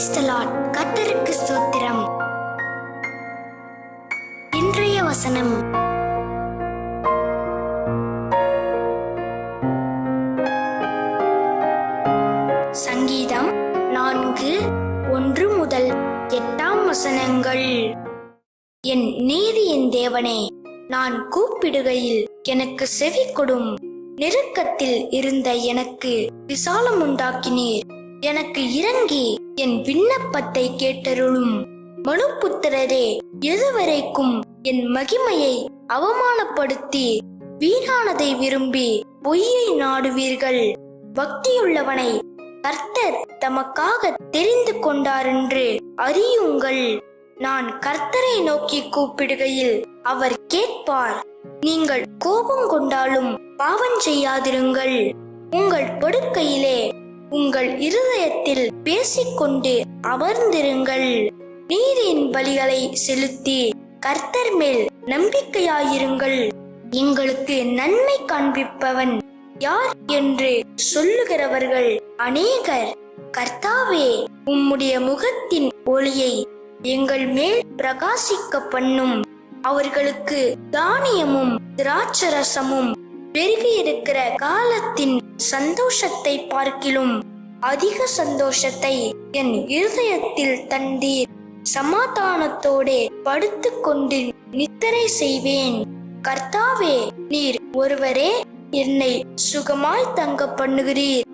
பிரைசலாட் ஸ்தோத்திரம். இன்றைய வசனம். சங்கீதம் நான்கு ஒன்று முதல் எட்டாம் வசனங்கள். என் நீதியின் தேவனே நான் கூப்பிடுகையில் எனக்கு செவி கொடும் நெருக்கத்தில் இருந்த எனக்கு விசாலம் உண்டாக்கினீர் எனக்கு இறங்கி என் விண்ணப்பத்தை கேட்டருளும் மனுப்புத்திரரே எதுவரைக்கும் என் மகிமையை அவமானப்படுத்தி வீணானதை விரும்பி பொய்யை நாடுவீர்கள். பக்தியுள்ளவனை கர்த்தர் தமக்காக தெரிந்து கொண்டாரென்று அறியுங்கள். நான் கர்த்தரை நோக்கி கூப்பிடுகையில் அவர் கேட்பார். நீங்கள் கோபம் கொண்டாலும் பாவம் செய்யாதிருங்கள். உங்கள் படுக்கையிலே உங்கள் இருதயத்தில் பேசிக்கொண்டு அமர்ந்திருங்கள். நீரின் பலிகளை செலுத்தி கர்த்தர் மேல் நம்பிக்கையாயிருங்கள். எங்களுக்கு நன்மை காண்பிப்பவன் யார் என்று சொல்லுகிறவர்கள் அநேகர். கர்த்தாவே உம்முடைய முகத்தின் ஒளியை எங்கள் மேல் பிரகாசிக்க பண்ணும். அவர்களுக்கு தானியமும் திராட்சரசமும் பெருகி இருக்கிற காலத்தின் சந்தோஷத்தை பார்க்கிலும் அதிக சந்தோஷத்தை என் இருதயத்தில் தந்தீர். சமாதானத்தோடே படுத்துக்கொண்டு நித்திரை செய்வேன். கர்த்தாவே நீர் ஒருவரே என்னை சுகமாய் தங்க பண்ணுகிறீர்.